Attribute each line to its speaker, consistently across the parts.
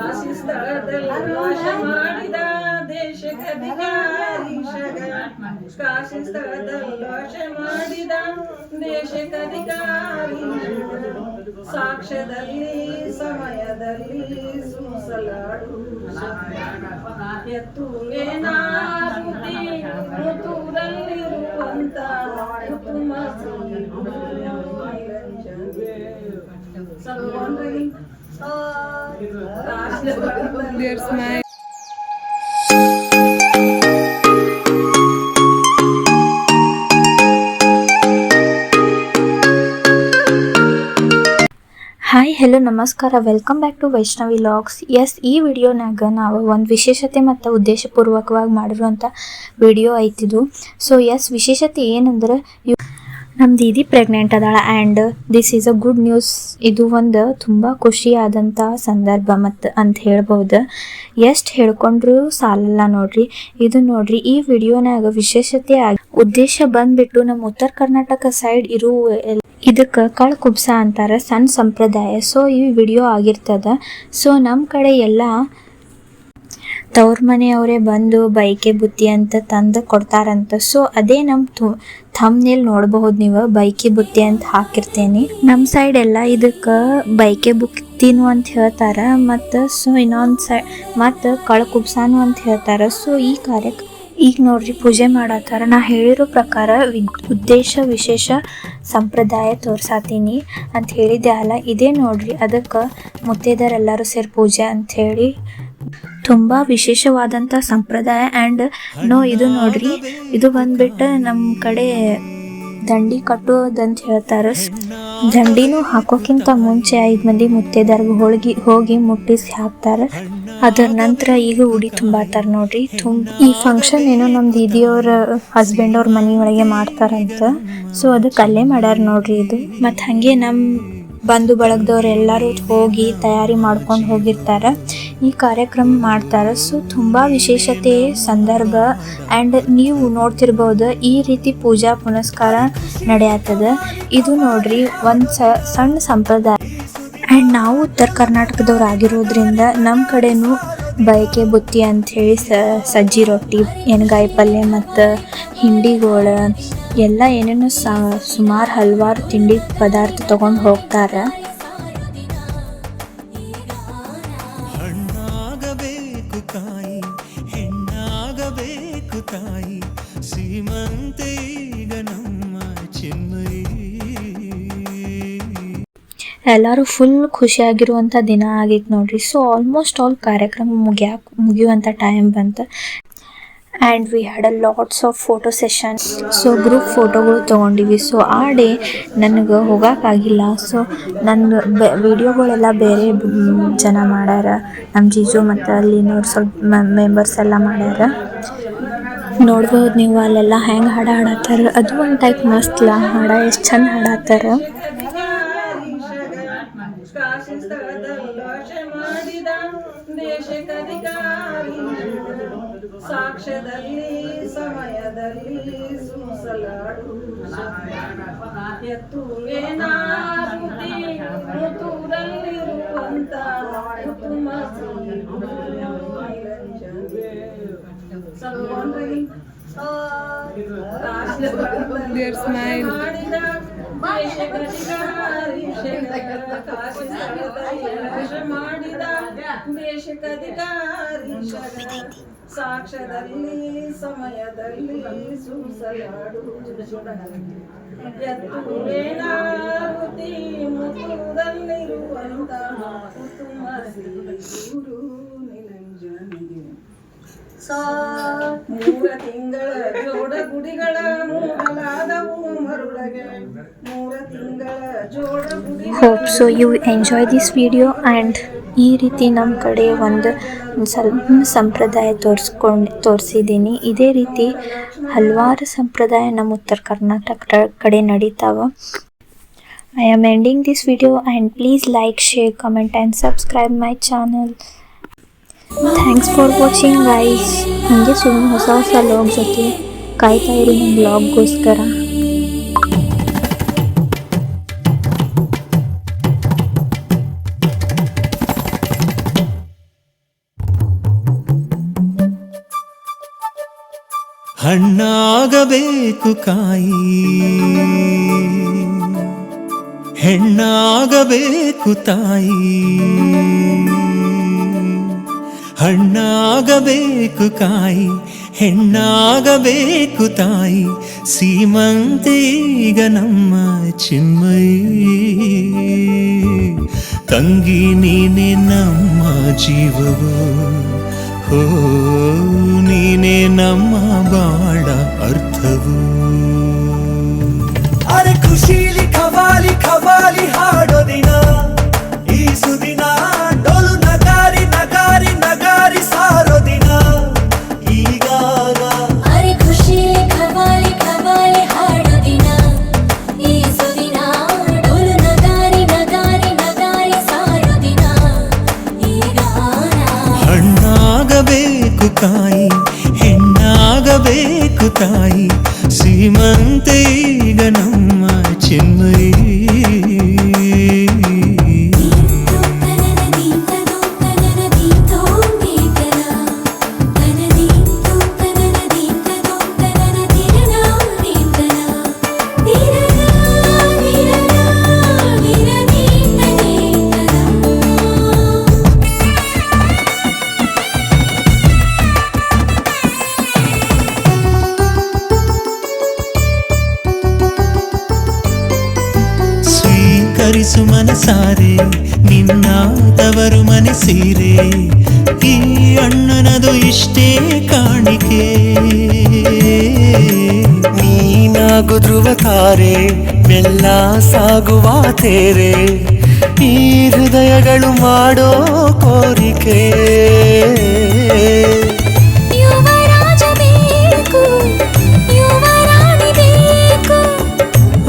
Speaker 1: ಆಶಿಸ್ತಾಳ ಮಾಡಿದ ದೇಶಕ್ಕಧಿಕಾರಿ ಶಗ ಕಾಶಿ ಸ್ಥಳದಲ್ಲಿ ವಾಸ ಮಾಡಿದ ದೇಶಕ್ಕಧಿಕಾರಿ ಶಗ. ಸಾಕ್ಷ್ಯದಲ್ಲಿ ಸಮಯದಲ್ಲಿ ಸೂಸಲಾಡು ಎತ್ತುವೇನಾರುತಿ ಮುತ್ತೂರಲ್ಲಿರುವಂತ ಕುಟುಂಬ ಸಲ್ಮಾನ್ರಿ ಕಾಶಿ
Speaker 2: ಹಾಯ್ ಹೆಲೋ ನಮಸ್ಕಾರ. Welcome back to Vaishnavi vlogs S ಈ ವಿಡಿಯೋನಾಗ ನಾವು ಒಂದು ವಿಶೇಷತೆ ಮತ್ತು ಉದ್ದೇಶಪೂರ್ವಕವಾಗಿ ಮಾಡಿರುವಂಥ ವಿಡಿಯೋ ಐತಿದು. ಸೊ ಎಸ್ ವಿಶೇಷತೆ ಏನಂದ್ರೆ ಇವ್ ನಮ್ಮ ದೀದಿ ಪ್ರೆಗ್ನೆಂಟ್ ಅದಾಳ and this is a good news ಇದು ಒಂದು ತುಂಬ ಖುಷಿಯಾದಂಥ ಸಂದರ್ಭ ಮತ್ತು ಅಂತ ಹೇಳ್ಬೋದು ಎಷ್ಟು ಹೇಳ್ಕೊಂಡ್ರು ಸಾಲಲ್ಲ ನೋಡ್ರಿ. ಇದು ನೋಡ್ರಿ, ಈ ವಿಡಿಯೋನಾಗ ವಿಶೇಷತೆ ಆಗಿ ಉದ್ದೇಶ ಬಂದ್ಬಿಟ್ಟು ನಮ್ಮ ಉತ್ತರ ಕರ್ನಾಟಕ ಸೈಡ್ ಇರುವ ಇದಕ್ಕ ಕಳ್ ಕುಬ್ಸ ಅಂತಾರ ಸಣ್ಣ ಸಂಪ್ರದಾಯ. ಸೊ ಈ ವಿಡಿಯೋ ಆಗಿರ್ತದ. ಸೊ ನಮ್ಮ ಕಡೆ ಎಲ್ಲ ತವ್ರ ಮನೆಯವರೇ ಬಂದು ಬೈಕೆ ಬುತ್ತಿ ಅಂತ ತಂದು ಕೊಡ್ತಾರಂತ. ಸೊ ಅದೇ ನಮ್ಮ ಥಮ್ನೇಲ್ ನೋಡಬಹುದು ನೀವು, ಬೈಕೆ ಬುತ್ತಿ ಅಂತ ಹಾಕಿರ್ತೇನೆ. ನಮ್ಮ ಸೈಡ್ ಎಲ್ಲ ಇದಕ್ಕೆ ಬೈಕೆ ಬುತ್ತಿನೂ ಅಂತ ಹೇಳ್ತಾರೆ, ಮತ್ತು ಸೊ ಇನ್ನೊಂದು ಸೈ ಮತ್ತು ಕಳ ಕುಬ್ಸಾನು ಅಂತ ಹೇಳ್ತಾರೆ. ಸೊ ಈ ಕಾರ್ಯಕ್ಕೆ ಈಗ ನೋಡ್ರಿ, ಪೂಜೆ ಮಾಡತ್ತಾರ ನಾ ಹೇಳಿರೋ ಪ್ರಕಾರ ಉದ್ದೇಶ ವಿಶೇಷ ಸಂಪ್ರದಾಯ ತೋರ್ಸಾತೀನಿ ಅಂತ ಹೇಳಿದ್ದೆ ಅಲ್ಲ, ಇದೇ ನೋಡ್ರಿ, ಅದಕ್ಕೆ ಮುತ್ತೈದರೆಲ್ಲರೂ ಸೇರಿ ಪೂಜೆ ಅಂತ ಹೇಳಿ. ತುಂಬ ವಿಶೇಷವಾದಂಥ ಸಂಪ್ರದಾಯ ಆ್ಯಂಡ್ ನೋ, ಇದು ನೋಡ್ರಿ, ಇದು ಬಂದ್ಬಿಟ್ಟು ನಮ್ಮ ಕಡೆ ದಂಡಿ ಕಟ್ಟೋದಂತ ಹೇಳ್ತಾರೆ. ದಂಡಿನೂ ಹಾಕೋಕ್ಕಿಂತ ಮುಂಚೆ ಐದು ಮಂದಿ ಮುತ್ತೈದರ್ಗೆ ಹೋಳಿಗೆ, ಹೋಗಿ ಮುಟ್ಟಿಸಿ ಹಾಕ್ತಾರೆ. ಅದರ ನಂತರ ಈಗ ಉಡಿ ತುಂಬಾತಾರ ನೋಡ್ರಿ. ಈ ಫಂಕ್ಷನ್ ಏನೋ ನಮ್ಮ ದೀದಿಯವ್ರ ಹಸ್ಬೆಂಡ್ ಅವ್ರ ಮನೆ ಒಳಗೆ ಮಾಡ್ತಾರಂತ. ಸೊ ಅದಕ್ಕೆ ಅಲ್ಲೇ ಮಾಡ್ಯಾರ ನೋಡ್ರಿ ಇದು. ಮತ್ ಹಾಗೆ ನಮ್ಮ ಬಂಧು ಬಳಗದವ್ರು ಎಲ್ಲರೂ ಹೋಗಿ ತಯಾರಿ ಮಾಡ್ಕೊಂಡು ಹೋಗಿರ್ತಾರೆ. ಈ ಕಾರ್ಯಕ್ರಮ ಮಾಡ್ತಾರೆ. ಸೊ ತುಂಬ ವಿಶೇಷತೆ, ಸಂದರ್ಭ ಆ್ಯಂಡ್ ನೀವು ನೋಡ್ತಿರ್ಬೋದು ಈ ರೀತಿ ಪೂಜಾ ಪುನಸ್ಕಾರ ನಡೆಯತ್ತದ ಇದು ನೋಡ್ರಿ ಒಂದು ಸಣ್ಣ ಸಂಪ್ರದಾಯ. ಆ್ಯಂಡ್ ನಾವು ಉತ್ತರ ಕರ್ನಾಟಕದವ್ರು ಆಗಿರೋದ್ರಿಂದ ನಮ್ಮ ಕಡೆನೂ ಬಯಕೆ ಬುತ್ತಿ ಅಂಥೇಳಿ ಸ, ಸಜ್ಜಿ ರೊಟ್ಟಿ, ಎಣ್ಗಾಯಿ ಪಲ್ಯ ಮತ್ತು ಹಿಂಡಿಗೋಳ ಎಲ್ಲ ಏನೇನು ಸುಮಾರು ಹಲವಾರು ತಿಂಡಿ ಪದಾರ್ಥ ತೊಗೊಂಡು ಹೋಗ್ತಾರೆ.
Speaker 3: ತಾಯಿ ಈಗ ನಮ್ಮ ಚೆನ್ನೈ
Speaker 2: ಎಲ್ಲರೂ ಫುಲ್ ಖುಷಿಯಾಗಿರುವಂಥ ದಿನ ಆಗಿತ್ತು ನೋಡ್ರಿ. ಸೊ ಆಲ್ಮೋಸ್ಟ್ ಆಲ್ ಕಾರ್ಯಕ್ರಮ ಮುಗಿಯಾಕ ಮುಗಿಯುವಂಥ ಟೈಮ್ ಬಂತು. And we had a lots of photo session so group ಫೋಟೋಗಳು ತೊಗೊಂಡಿವಿ. ಸೊ ಆ ಡೇ ನನಗೆ ಹೋಗೋಕ್ಕಾಗಿಲ್ಲ ಸೊ ನನ್ನ ಬೆ ವಿಡಿಯೋಗಳೆಲ್ಲ ಬೇರೆ ಜನ ಮಾಡ್ಯಾರ. ನಮ್ಮ ಜೀಜು ಮತ್ತು ಅಲ್ಲಿನವ್ರು ಸ್ವಲ್ಪ ಮೆಂಬರ್ಸ್ ಎಲ್ಲ ಮಾಡ್ಯಾರ. ನೋಡ್ಬೋದು ನೀವು ಅಲ್ಲೆಲ್ಲ ಹೆಂಗೆ ಹಾಡ ಹಾಡತ್ತಾರ ಅದು ಒಂದು ಟೈಪ್ ಮಸ್ತ್ ಲಾ, ಹಾಡ ಎಷ್ಟು ಚಂದ ಹಾಡತ್ತಾರ
Speaker 1: ಸಾಕ್ಷ್ಯದಲ್ಲಿ ಸಮಯದಲ್ಲಿ ಸೂಸಲಾಡು ಎತ್ತುವೇನಾರುತಿ ಮುತ್ತೂರಲ್ಲಿರುವಂತ ಕುಟುಂಬ ಸಲ್ಮಾನ್ರಿ ಕಾಶಿ ಸ್ಥಳದಲ್ಲಿ ಮಾಡಿದ ಶಂಕರ ಸಾಕ್ಷ್ಯದಲ್ಲಿ ಸಮಯದಲ್ಲಿ ಸೂಸಲಾಡು ಎತ್ತುವೇನಾರುತಿ ಮುತ್ತೂರಲ್ಲಿರುವಂತ ಕುಟುಂಬ ಗುರು. ಮೂರ ತಿಂಗಳ ಜೋಡ ಗುಡಿಗಳ ಮೂಡಲಾದವು ಮರುಳಗೆ. ಮೂರ ತಿಂಗಳ ಜೋಡ ಗುಡಿ
Speaker 2: hope so you enjoy this video and ಈ ರೀತಿ ನಮ್ಮ ಕಡೆ ಒಂದು ಸ್ವಲ್ಪ ಸಂಪ್ರದಾಯ ತೋರಿಸ್ಕೊಂಡು ತೋರಿಸಿದ್ದೀನಿ ಇದೇ ರೀತಿ ಹಲವಾರು ಸಂಪ್ರದಾಯ ನಮ್ಮ ಉತ್ತರ ಕರ್ನಾಟಕ ಕಡೆ ನಡೀತಾವ. I am ending this video and please like share comment and subscribe my channel thanks for watching guys हे। सोन ब्लॉग जो का ब्लॉग गोस करा।
Speaker 3: ಹಣ್ಣಾಗಬೇಕು ಕಾಯಿ ಹೆಣ್ಣಾಗಬೇಕು ತಾಯಿ ಹಣ್ಣಾಗಬೇಕು ಕಾಯಿ, ಹೆಣ್ಣಾಗಬೇಕು ತಾಯಿ, ಸೀಮಂತೆ ಈಗ ನಮ್ಮ ಚಿನ್ಮಯಿ. ತಂಗಿ ನೀನೆ ನಮ್ಮ ಜೀವವು, ಹೋ, ನೀನೆ ನಮ್ಮ ಬಾಳ ಅರ್ಥವು.
Speaker 4: ಅರೆ ಖುಷಿಲಿ ಖವಾಲಿ ಖವಾಲಿ ಹಾಡೋದಿನ ಈ ಸುದಿನ
Speaker 3: ಹಣ್ಣಾಗಬೇಕು ಕಾಯಿ ಹೆಣ್ಣಾಗಬೇಕು ತಾಯಿ ಸೀಮಂತೆ ಈಗ ನಮ್ಮ ಚಿನ್ಮಯಿ ಸ್ವೀಕರಿಸು ನಿನ್ನಾದವರು ನಿನ್ನ ತವರು ಮನೆ ಸೀರೆ ಈ ಅಣ್ಣನದು ಇಷ್ಟೇ ಕಾಣಿಕೆ.
Speaker 4: ನೀನಾಗು ಧ್ರುವ ತಾರೆ ಮೆಲ್ಲ ಸಾಗುವ ತೇರೆ ಈ ಹೃದಯಗಳು ಮಾಡೋ ಕೋರಿಕೆ.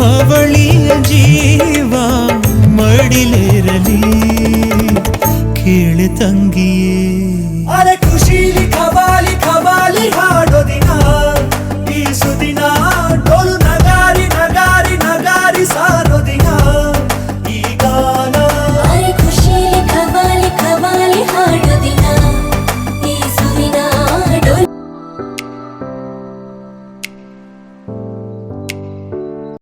Speaker 3: ಅವಳಿಯ ಜೀವ